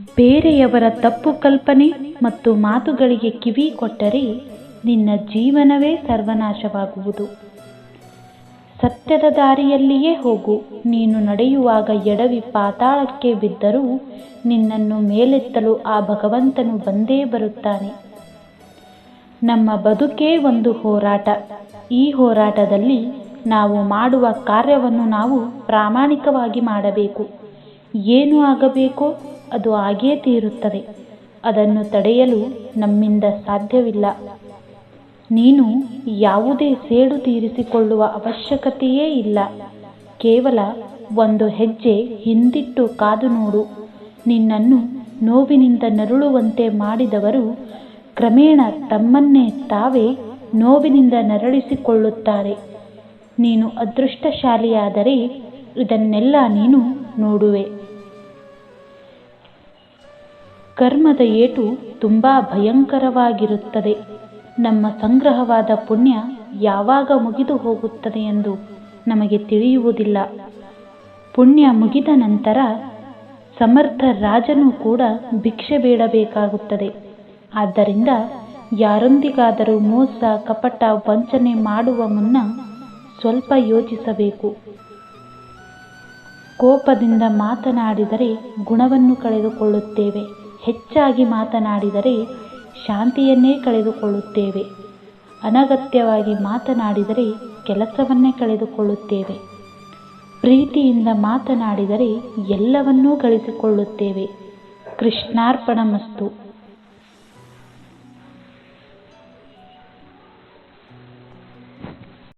ಬೇರೆಯವರ ತಪ್ಪು ಕಲ್ಪನೆ ಮತ್ತು ಮಾತುಗಳಿಗೆ ಕಿವಿ ಕೊಟ್ಟರೆ ನಿನ್ನ ಜೀವನವೇ ಸರ್ವನಾಶವಾಗುವುದು. ಸತ್ಯದ ದಾರಿಯಲ್ಲಿಯೇ ಹೋಗು. ನೀನು ನಡೆಯುವಾಗ ಎಡವಿ ಪಾತಾಳಕ್ಕೆ ಬಿದ್ದರೂ ನಿನ್ನನ್ನು ಮೇಲೆತ್ತಲು ಆ ಭಗವಂತನು ಬಂದೇ ಬರುತ್ತಾನೆ. ನಮ್ಮ ಬದುಕೇ ಒಂದು ಹೋರಾಟ. ಈ ಹೋರಾಟದಲ್ಲಿ ನಾವು ಮಾಡುವ ಕಾರ್ಯವನ್ನು ನಾವು ಪ್ರಾಮಾಣಿಕವಾಗಿ ಮಾಡಬೇಕು. ಏನು ಆಗಬೇಕೋ ಅದು ಆಗಿಯೇ ತೀರುತ್ತದೆ. ಅದನ್ನು ತಡೆಯಲು ನಮ್ಮಿಂದ ಸಾಧ್ಯವಿಲ್ಲ. ನೀನು ಯಾವುದೇ ಸೇಡು ತೀರಿಸಿಕೊಳ್ಳುವ ಅವಶ್ಯಕತೆಯೇ ಇಲ್ಲ. ಕೇವಲ ಒಂದು ಹೆಜ್ಜೆ ಹಿಂದಿಟ್ಟು ಕಾದು ನೋಡು. ನಿನ್ನನ್ನು ನೋವಿನಿಂದ ನರಳುವಂತೆ ಮಾಡಿದವರು ಕ್ರಮೇಣ ತಮ್ಮನ್ನೇ ತಾವೇ ನೋವಿನಿಂದ ನರಳಿಸಿಕೊಳ್ಳುತ್ತಾರೆ. ನೀನು ಅದೃಷ್ಟಶಾಲಿಯಾದರೆ ಇದನ್ನೆಲ್ಲ ನೀನು ನೋಡುವೆ. ಕರ್ಮದ ಏಟು ತುಂಬಾ ಭಯಂಕರವಾಗಿರುತ್ತದೆ. ನಮ್ಮ ಸಂಗ್ರಹವಾದ ಪುಣ್ಯ ಯಾವಾಗ ಮುಗಿದು ಹೋಗುತ್ತದೆ ಎಂದು ನಮಗೆ ತಿಳಿಯುವುದಿಲ್ಲ. ಪುಣ್ಯ ಮುಗಿದ ನಂತರ ಸಮರ್ಥ ರಾಜನು ಕೂಡ ಭಿಕ್ಷೆ ಬೇಡಬೇಕಾಗುತ್ತದೆ. ಆದ್ದರಿಂದ ಯಾರೊಂದಿಗಾದರೂ ಮೋಸ, ಕಪಟ, ವಂಚನೆ ಮಾಡುವ ಮುನ್ನ ಸ್ವಲ್ಪ ಯೋಚಿಸಬೇಕು. ಕೋಪದಿಂದ ಮಾತನಾಡಿದರೆ ಗುಣವನ್ನು ಕಳೆದುಕೊಳ್ಳುತ್ತೇವೆ. ಹೆಚ್ಚಾಗಿ ಮಾತನಾಡಿದರೆ ಶಾಂತಿಯನ್ನೇ ಕಳೆದುಕೊಳ್ಳುತ್ತೇವೆ. ಅನಗತ್ಯವಾಗಿ ಮಾತನಾಡಿದರೆ ಕೆಲಸವನ್ನೇ ಕಳೆದುಕೊಳ್ಳುತ್ತೇವೆ. ಪ್ರೀತಿಯಿಂದ ಮಾತನಾಡಿದರೆ ಎಲ್ಲವನ್ನೂ ಗಳಿಸಿಕೊಳ್ಳುತ್ತೇವೆ ಕೃಷ್ಣಾರ್ಪಣ ಮಸ್ತು